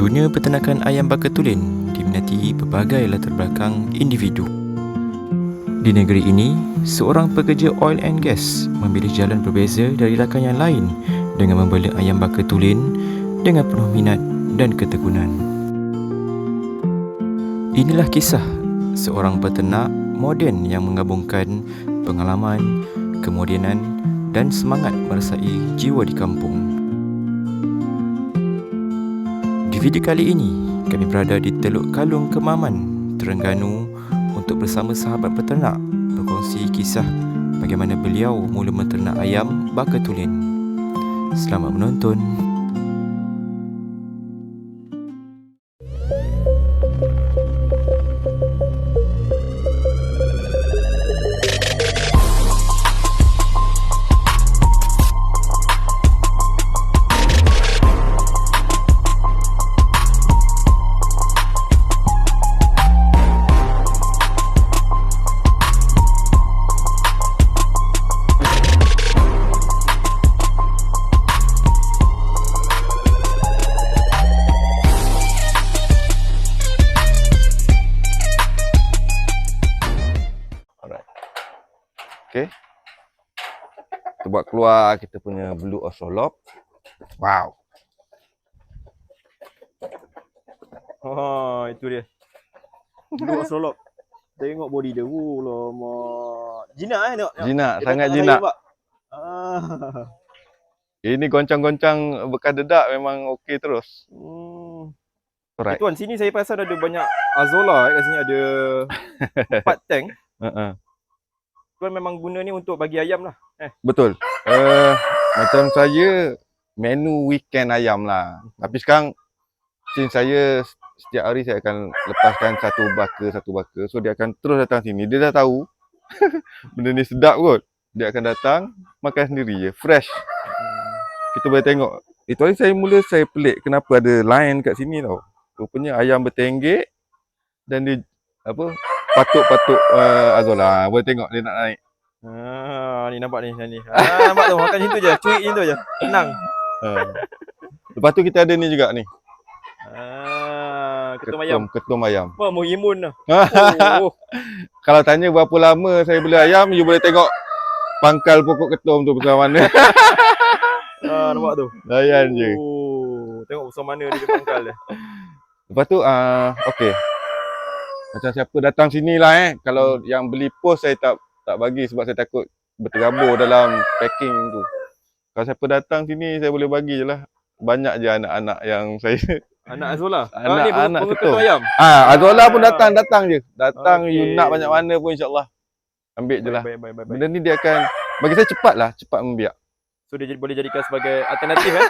Dunia peternakan ayam bakatulin diminati berbagai latar belakang individu. Di negeri ini, seorang pekerja oil and gas memilih jalan berbeza dari rakan yang lain dengan membela ayam bakatulin dengan penuh minat dan ketekunan. Inilah kisah seorang peternak moden yang menggabungkan pengalaman, kemodenan dan semangat merasai jiwa di kampung. Video kali ini, kami berada di Teluk Kalung Kemaman, Terengganu untuk bersama sahabat peternak berkongsi kisah bagaimana beliau mula menternak ayam bakatulin. Selamat menonton. Buat keluar kita punya blue ocelot. Wow. Ha, itu dia. Dua solok. Tengok body dia. Oh, lama. Jinak eh tengok. Jinak, Dia sangat jinak. Ah. Ini goncang-goncang bekas dedak memang okey terus. Hmm. Alright. Eh, tuan, sini saya perasan ada banyak Azola eh, kat sini ada empat tank. Uh-uh. Tuan memang guna ni untuk bagi ayam lah. Betul. Uh, macam saya menu weekend ayam lah. Tapi sekarang since saya setiap hari saya akan lepaskan satu baka satu baka. So dia akan terus datang sini. Dia dah tahu benda ni sedap kot. Dia akan datang makan sendiri je, fresh. Kita boleh tengok. Itu hari saya mula saya pelik kenapa ada line kat sini tau. Rupanya ayam bertenggek dan dia apa patuk-patuk uh, Azola. Boleh tengok dia nak naik. Ah, ni nampak ni ni. Ah, nampak tu makan macam tu je. Cuik macam tu je. Tenang. Uh. Lepas tu kita ada ni juga ni. Ah, ketum ayam. Ketum ayam. Wah, mau imun lah. Oh, Kalau tanya berapa lama saya beli ayam, you boleh tengok pangkal pokok ketum tu besar mana. ah, nampak tu. Layan je. Oh, tengok besar mana dia pangkal dia. Lepas tu, uh, okay. Macam siapa datang sini lah eh. Kalau yang beli post saya tak tak bagi sebab saya takut berterabur dalam packing tu. Kalau siapa datang sini saya boleh bagi je lah. Banyak je anak-anak yang saya Anak Azola. ah, Anak- ni anak ayam. Ah, Azola pun Ah. datang, datang je. Datang you Okey. nak banyak mana pun insyaAllah. Ambil je lah. Baik, baik, baik, baik. Benda ni dia akan bagi saya cepat lah, cepat membiak. So dia boleh jadikan sebagai alternatif eh.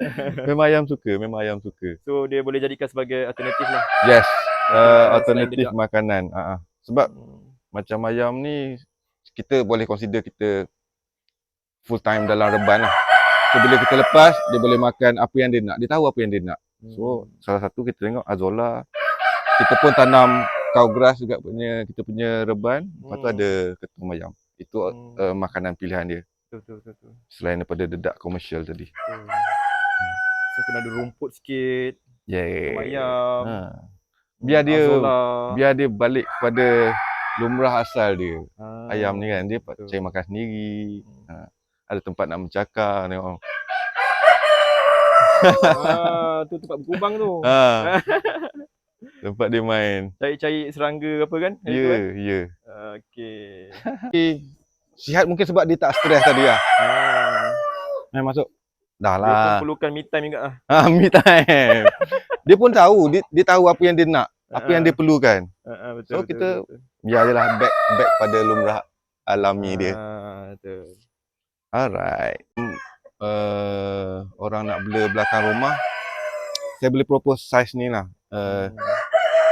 Memang ayam suka, memang ayam suka. So dia boleh jadikan sebagai alternatif lah. Yes, Ah, uh, alternatif makanan. Uh, sebab Hmm. macam ayam ni kita boleh consider kita full time dalam reban lah. So bila kita lepas, dia boleh makan apa yang dia nak. Dia tahu apa yang dia nak. So salah satu kita tengok Azola. Kita pun tanam cow grass juga punya kita punya reban. Lepas tu Hmm. ada ketum ayam. Itu Hmm. uh, makanan pilihan dia betul, betul, betul, selain daripada dedak komersial tadi. betul. So kena ada rumput sikit, Yeah. ayam, Ha. Biar dia Azola. biar dia balik kepada lumrah asal dia. Ah. Ayam ni kan dia Betul. cari makan sendiri. Hmm. Ada tempat nak mencakar tengok. ah, tu tempat berkubang tu. Ha. tempat dia main. Cari-cari serangga apa kan? Ya, yeah, ya. Yeah. Okey. Okay. Sihat mungkin sebab dia tak stres tadi lah. Ah, Main masuk. Dah dia lah. perlukan me time juga lah. Ha, me time. dia pun tahu, dia, dia tahu apa yang dia nak, apa yang dia perlukan. Ah, ah, betul, So, betul, kita- betul, Biar je lah back back pada lumrah alami dia. Ah, betul. Alright. Uh, orang nak bela belakang rumah, saya boleh propose size ni lah. Uh,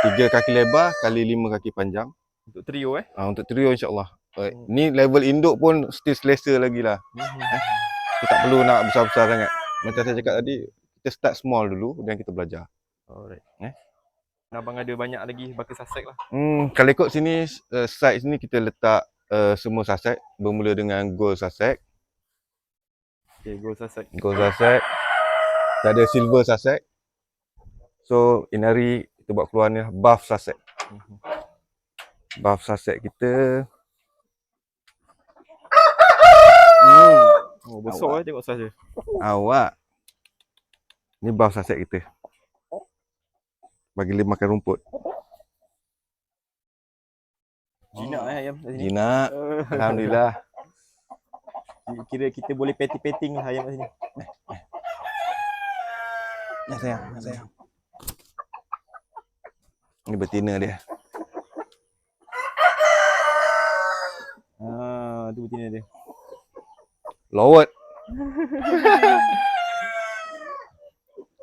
tiga kaki lebar kali lima kaki panjang. Untuk trio eh. Uh, untuk trio insyaAllah. Uh, Hmm. ni level induk pun still selesa lagi lah. Hmm. Kita tak perlu nak besar-besar sangat. Macam saya cakap tadi, kita start small dulu dan kita belajar. Alright. Eh? Abang ada banyak lagi baka sasek lah. Hmm, kalau ikut sini, uh, site sini kita letak uh, semua saset. Bermula dengan gold saset, Okay, gold sasek. gold saset. Kita ada silver saset. So inari kita buat keluar ni lah, buff saset. Buff saset kita Hmm. Oh, besar eh tengok saiz dia. awak. Ni buff saset kita. Bagi dia makan rumput. Jinak eh ayam kat sini. Jinak. Eh, Alhamdulillah. Kira kita boleh petting-petting lah ayam kat sini. Ya sayang, ya sayang. Ni betina dia. Ah, tu betina dia. Lowet.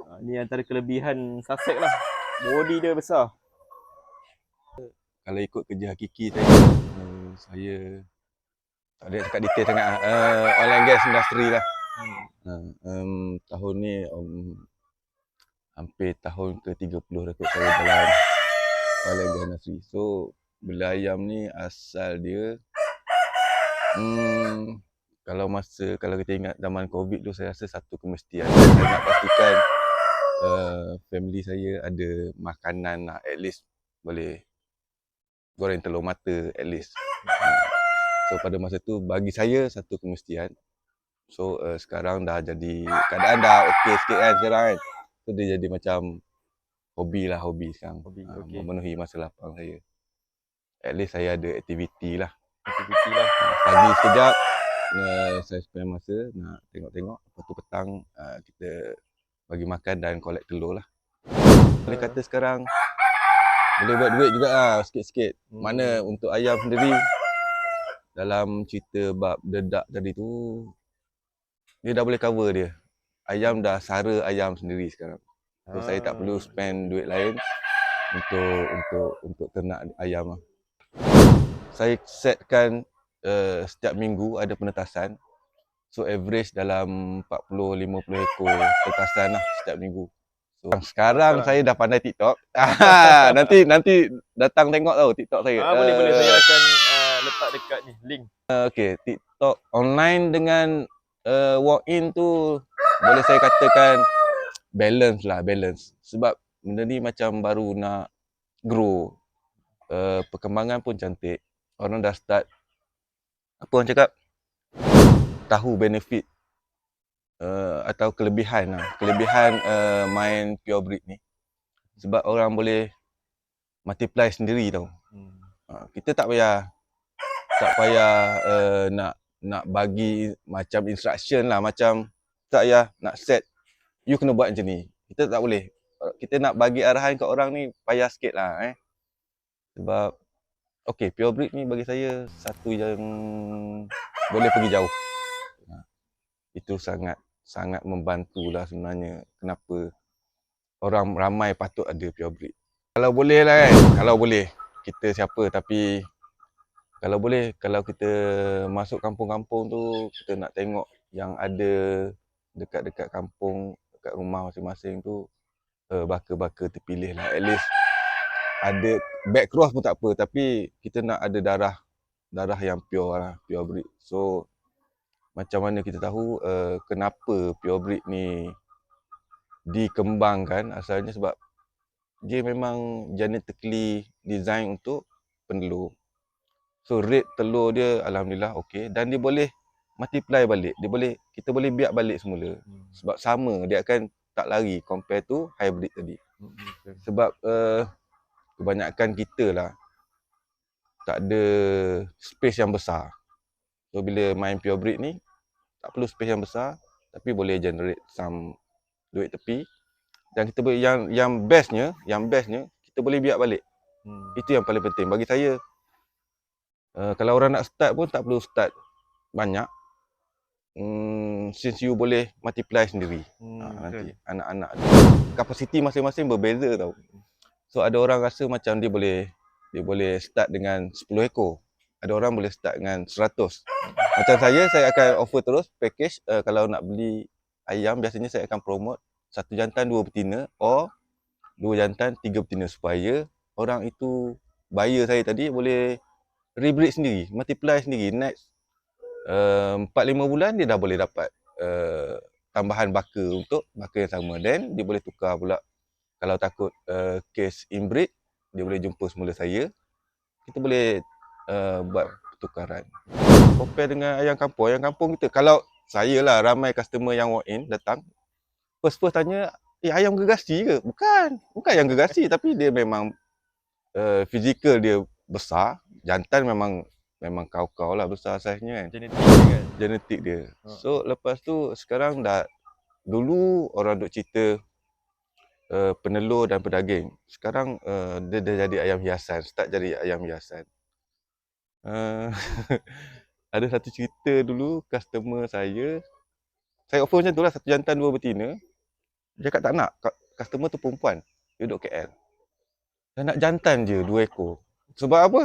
Ah, ni antara kelebihan Sussex lah. Body dia besar. Kalau ikut kerja hakiki saya, uh, saya tak ada cakap detail sangat. Uh, oil and gas industry lah. Uh, um, tahun ni um, hampir tahun ke-30 dah kot saya dalam oil and gas industry. So, bela ayam ni asal dia hmm, kalau masa kalau kita ingat zaman COVID tu saya rasa satu kemestian. Saya nak pastikan uh, family saya ada makanan lah at least boleh goreng telur mata at least. So pada masa tu bagi saya satu kemestian. So uh, sekarang dah jadi keadaan dah okey sikit kan sekarang kan. So dia jadi macam hobi lah hobi sekarang. Hobi, Uh, okey. Memenuhi masa lapang saya. At least saya ada aktiviti lah. Aktiviti lah. Pagi sekejap uh, saya spend masa nak tengok-tengok. Lepas tu petang uh, kita bagi makan dan collect telur lah. Boleh kata sekarang boleh buat duit juga lah sikit-sikit. Hmm. Mana untuk ayam sendiri dalam cerita bab dedak tadi tu dia dah boleh cover dia. Ayam dah sara ayam sendiri sekarang. So saya tak perlu Ah. spend duit lain untuk untuk untuk ternak ayam lah. Saya setkan uh, setiap minggu ada penetasan. So average dalam 40 50 ekor penetasan lah setiap minggu. So sekarang saya dah pandai TikTok. nanti nanti datang tengok tau TikTok saya. Ah, boleh boleh Eh, saya akan uh, letak dekat ni link. Okay, TikTok online dengan uh, walk-in tu boleh saya katakan balance lah, balance. Sebab benda ni macam baru nak grow. Uh, perkembangan pun cantik. Orang dah start, apa orang cakap? Tahu benefit uh, atau kelebihan lah. Kelebihan uh, main pure breed ni. Sebab orang boleh multiply sendiri tau. Hmm. Ha, kita tak payah tak payah uh, nak nak bagi macam instruction lah macam tak payah nak set you kena buat macam ni. Kita tak boleh. Uh, Kita nak bagi arahan kat orang ni payah sikit lah eh. Sebab okay pure breed ni bagi saya satu yang boleh pergi jauh. Ha, itu sangat sangat membantu lah sebenarnya kenapa orang ramai patut ada pure breed. Kalau boleh lah kan, kalau boleh kita siapa tapi kalau boleh kalau kita masuk kampung-kampung tu kita nak tengok yang ada dekat-dekat kampung dekat rumah masing-masing tu uh, baka-baka terpilih lah at least ada back cross pun tak apa tapi kita nak ada darah darah yang pure lah pure breed so macam mana kita tahu uh, kenapa pure breed ni dikembangkan asalnya sebab dia memang genetically design untuk penelur. So rate telur dia alhamdulillah okey dan dia boleh multiply balik. Dia boleh kita boleh biak balik semula. Hmm. Sebab sama dia akan tak lari compare to hybrid tadi. Hmm, betul. Sebab uh, kebanyakan kita lah tak ada space yang besar. So bila main pure breed ni tak perlu space yang besar tapi boleh generate some duit tepi dan kita boleh yang yang bestnya, yang bestnya kita boleh biak balik. Hmm. Itu yang paling penting bagi saya. Uh, kalau orang nak start pun tak perlu start banyak. Hmm, since you boleh multiply sendiri. Hmm, Ha, betul. nanti anak-anak kapasiti masing-masing berbeza tau. So ada orang rasa macam dia boleh dia boleh start dengan 10 ekor. Ada orang boleh start dengan 100. Macam saya saya akan offer terus package uh, kalau nak beli ayam biasanya saya akan promote satu jantan dua betina or dua jantan tiga betina supaya orang itu buyer saya tadi boleh rebreed sendiri, multiply sendiri. Next uh, 4 5 bulan dia dah boleh dapat uh, tambahan baka untuk baka yang sama. Then dia boleh tukar pula Kalau takut uh, kes inbreed, dia boleh jumpa semula saya. Kita boleh uh, buat pertukaran. Compare dengan ayam kampung, ayam kampung kita kalau saya lah ramai customer yang walk in datang first first tanya eh ayam gergasi ke? Bukan. Bukan ayam gergasi tapi dia memang uh, fizikal dia besar, jantan memang memang kau-kau lah besar saiznya kan Genetik dia kan. genetik dia. Ha. So lepas tu sekarang dah dulu orang duk cerita uh, penelur dan pedaging. Sekarang uh, dia dah jadi ayam hiasan, start jadi ayam hiasan. Uh, ada satu cerita dulu customer saya saya offer macam tu lah satu jantan dua betina. Dia cakap tak nak, customer tu perempuan. Dia duduk KL. Dia nak jantan je dua ekor. Sebab apa?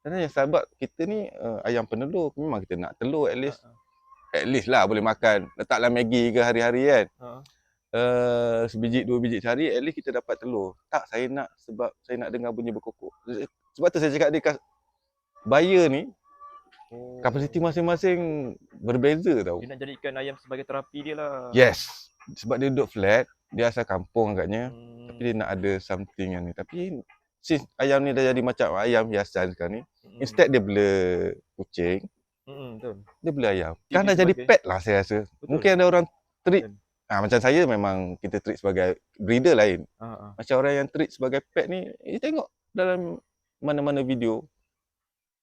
Kerana sahabat kita ni uh, ayam penelur memang kita nak telur at least at least lah boleh makan. Letaklah Maggi ke hari-hari kan. Ha. Uh, sebiji dua biji sehari at least kita dapat telur. Tak saya nak sebab saya nak dengar bunyi berkokok. Sebab tu saya cakap dia buyer ni Oh. kapasiti masing-masing berbeza tau. Dia nak jadikan ayam sebagai terapi dia lah. Yes. Sebab dia duduk flat, dia asal kampung agaknya. Hmm. Tapi dia nak ada something yang ni. Tapi since ayam ni dah jadi macam ayam hiasan sekarang ni, Hmm. instead dia bela kucing, Hmm, betul. dia bela ayam. Kan dah jadi pet lah saya rasa. Betul. Mungkin ada orang treat Betul. Ah macam saya memang kita treat sebagai breeder lain. Ha, ha. Macam orang yang treat sebagai pet ni, you tengok dalam mana-mana video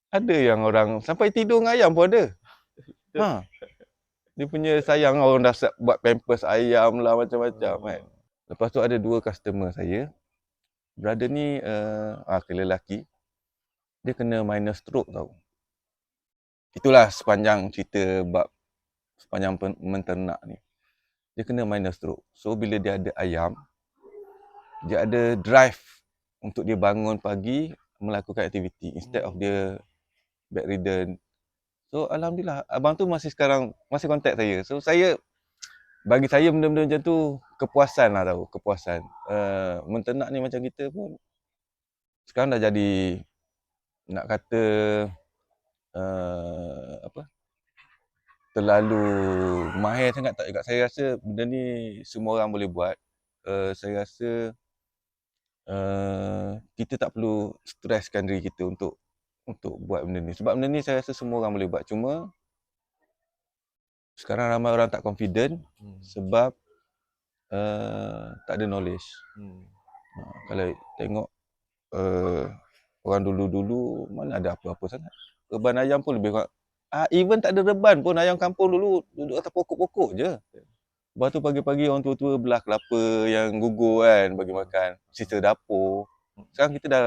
ada yang orang sampai tidur dengan ayam pun ada. Ha. Dia punya sayang orang dah siap buat pampers ayam lah macam-macam kan. Lepas tu ada dua customer saya. Brother ni uh, ah, lelaki. Dia kena minor stroke tau. Itulah sepanjang cerita bab sepanjang menternak ni. Dia kena minor stroke. So bila dia ada ayam, dia ada drive untuk dia bangun pagi melakukan aktiviti instead of dia bedridden. So alhamdulillah abang tu masih sekarang masih contact saya. So saya bagi saya benda-benda macam tu kepuasan lah tau, kepuasan. Uh, menternak ni macam kita pun sekarang dah jadi nak kata uh, apa terlalu mahir sangat tak juga. Saya rasa benda ni semua orang boleh buat. Uh, saya rasa uh, kita tak perlu streskan diri kita untuk untuk buat benda ni. Sebab benda ni saya rasa semua orang boleh buat. Cuma sekarang ramai orang tak confident Hmm. sebab uh, tak ada knowledge. Hmm. Ha, kalau tengok uh, orang dulu-dulu mana ada apa-apa sangat. Reban ayam pun lebih kurang. Ah, even tak ada reban pun ayam kampung dulu duduk atas pokok-pokok je. Lepas tu pagi-pagi orang tua-tua belah kelapa yang gugur kan bagi makan. Sisa dapur. Sekarang kita dah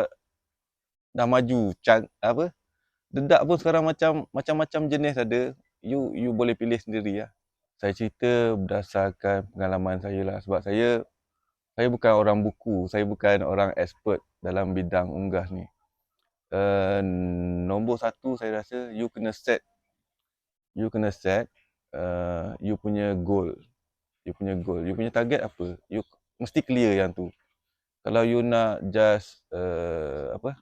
dah maju. Can, apa? Dedak pun sekarang macam macam-macam jenis ada. You you boleh pilih sendiri lah. Saya cerita berdasarkan pengalaman saya lah. Sebab saya saya bukan orang buku. Saya bukan orang expert dalam bidang unggah ni. Uh, nombor satu saya rasa you kena set you kena set uh, you punya goal. You punya goal. You punya target apa? You mesti clear yang tu. Kalau you nak just uh, apa?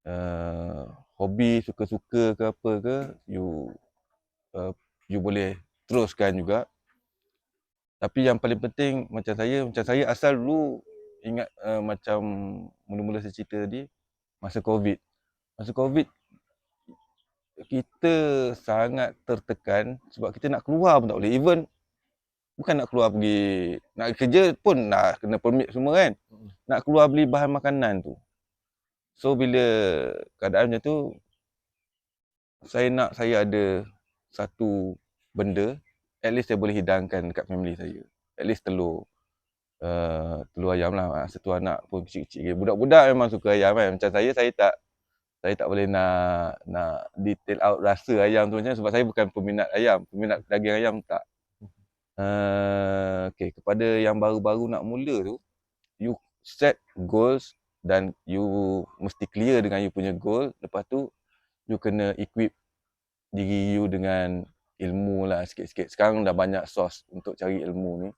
Uh, hobi suka-suka ke apa ke you uh, you boleh teruskan juga. Tapi yang paling penting macam saya macam saya asal dulu ingat uh, macam mula-mula saya cerita tadi masa covid. Masa covid kita sangat tertekan sebab kita nak keluar pun tak boleh. Even bukan nak keluar pergi nak kerja pun nak kena permit semua kan. Mm. nak keluar beli bahan makanan tu. So bila keadaan macam tu saya nak saya ada satu benda at least saya boleh hidangkan dekat family saya. At least telur uh, telur ayam lah. Satu anak pun kecil-kecil. Budak-budak memang suka ayam kan. Macam saya saya tak saya tak boleh nak nak detail out rasa ayam tu macam sebab saya bukan peminat ayam, peminat daging ayam tak. Uh, okay, kepada yang baru-baru nak mula tu, you set goals dan you mesti clear dengan you punya goal. Lepas tu, you kena equip diri you dengan ilmu lah sikit-sikit. Sekarang dah banyak source untuk cari ilmu ni.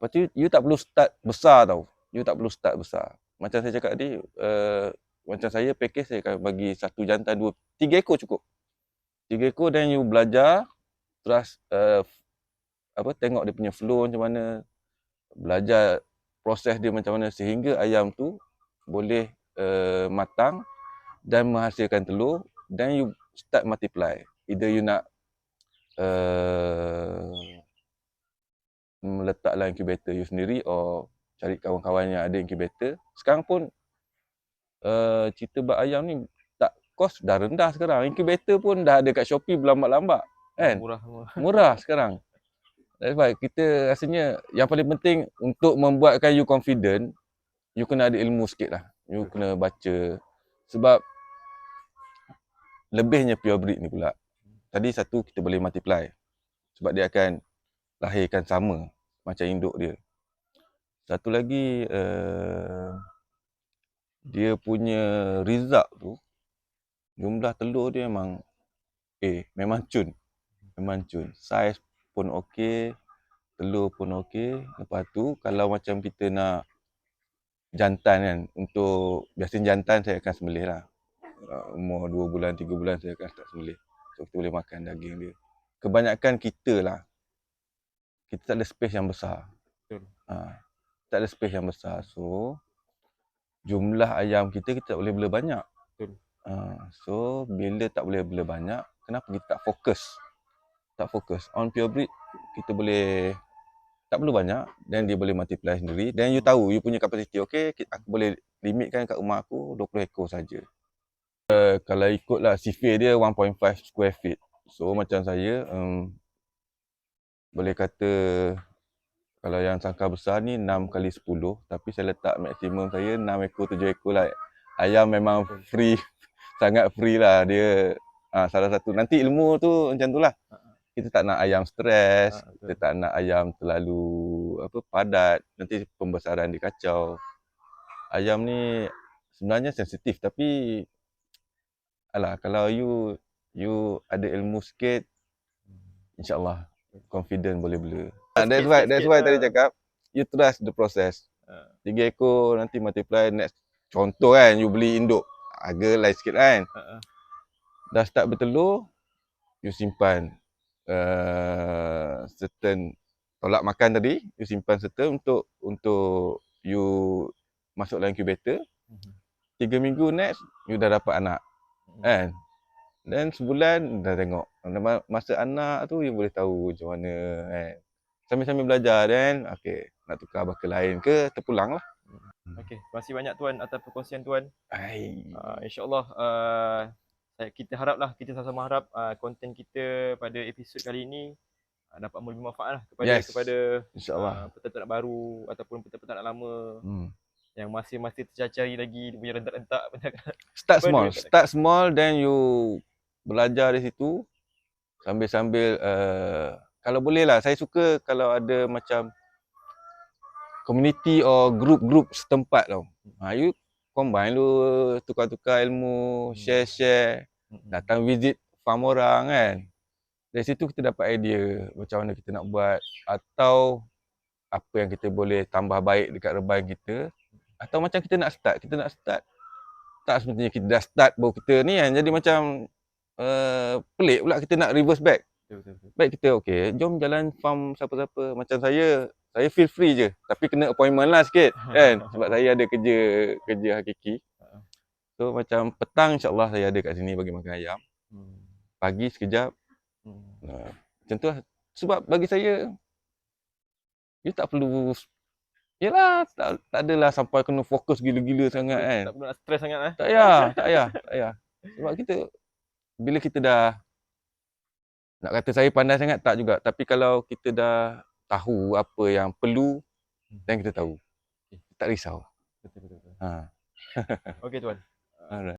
Lepas tu, you tak perlu start besar tau. You tak perlu start besar. Macam saya cakap tadi, uh, macam saya package saya akan bagi satu jantan dua tiga ekor cukup tiga ekor dan you belajar terus uh, apa tengok dia punya flow macam mana belajar proses dia macam mana sehingga ayam tu boleh uh, matang dan menghasilkan telur dan you start multiply. Either you nak uh, meletaklah incubator you sendiri or cari kawan-kawan yang ada incubator. Sekarang pun uh, cerita bak ayam ni tak kos dah rendah sekarang. Incubator pun dah ada kat Shopee berlambat-lambat kan. Murah. Murah sekarang. That's why kita rasanya yang paling penting untuk membuatkan you confident, you kena ada ilmu sikit lah. You kena baca. Sebab lebihnya pure breed ni pula. Tadi satu kita boleh multiply. Sebab dia akan lahirkan sama macam induk dia. Satu lagi uh, dia punya result tu jumlah telur dia memang eh memang cun. Memang cun. Saiz pun okey, telur pun okey. Lepas tu kalau macam kita nak jantan kan, untuk biasanya jantan saya akan sembelih lah. Uh, umur 2 bulan, 3 bulan saya akan start sembelih. So kita boleh makan daging dia. Kebanyakan kita lah, kita tak ada space yang besar. Betul. Ha, tak ada space yang besar. So, jumlah ayam kita, kita tak boleh bela banyak. Betul. Ha, so, bila tak boleh bela banyak, kenapa kita tak fokus? Tak fokus. On pure breed, kita boleh tak perlu banyak dan dia boleh multiply sendiri dan you tahu you punya kapasiti okey aku boleh limitkan kat rumah aku 20 ekor saja. Uh, kalau ikutlah sifir dia 1.5 square feet. So macam saya um, boleh kata kalau yang sangkar besar ni 6 kali 10 tapi saya letak maksimum saya 6 ekor 7 ekor lah. Ayam memang free sangat free lah dia ah, salah satu nanti ilmu tu macam tu lah. Kita tak nak ayam stres, betul. kita tak nak ayam terlalu apa padat, nanti pembesaran dia kacau. Ayam ni sebenarnya sensitif tapi alah kalau you you ada ilmu sikit insyaallah confident boleh bela. Ah, that's why that's why tadi cakap you trust the process. Ah. Tiga ekor nanti multiply next contoh kan you beli induk harga lain sikit kan. Ha, ha. Dah start bertelur you simpan uh, certain tolak makan tadi you simpan certain untuk untuk you masuk dalam incubator Mhm. tiga minggu next you dah dapat anak Mhm. kan dan sebulan dah tengok Ma- masa anak tu you boleh tahu macam mana kan sambil-sambil belajar dan okey nak tukar bakal lain ke terpulang lah Okey, terima kasih banyak tuan atas perkongsian tuan. Ai. Uh, InsyaAllah uh, kita haraplah, kita sama-sama harap uh, konten kita pada episod kali ini uh, dapat memberi manfaat lah kepada Yes. kepada insyaallah uh, peternak baru ataupun peternak lama hmm. yang masih-masih tercacari lagi dia punya rentak-rentak start small start small then you belajar di situ sambil-sambil uh, kalau boleh lah saya suka kalau ada macam community or group-group setempat tau. Ha, you combine lu tukar-tukar ilmu Hmm. share-share datang visit farm orang kan. Dari situ kita dapat idea macam mana kita nak buat atau apa yang kita boleh tambah baik dekat reban kita. Atau macam kita nak start. Kita nak start tak semestinya kita dah start baru kita ni kan. Jadi macam uh, pelik pula kita nak reverse back betul, betul, betul. baik kita okey jom jalan farm siapa-siapa macam saya saya feel free je tapi kena appointment lah sikit kan sebab saya ada kerja kerja hakiki so macam petang insyaallah saya ada kat sini bagi makan ayam Hmm. pagi sekejap Hmm. Nah, macam tu lah. Sebab bagi saya, you tak perlu, yelah, tak, tak adalah sampai kena fokus gila-gila sangat kan. Tak perlu nak stres sangat eh. Tak payah, tak payah, tak payah. Sebab kita, bila kita dah, nak kata saya pandai sangat, tak juga. Tapi kalau kita dah tahu apa yang perlu, dan kita tahu. Tak risau. Betul betul. betul. Ha. Okey tuan. Alright.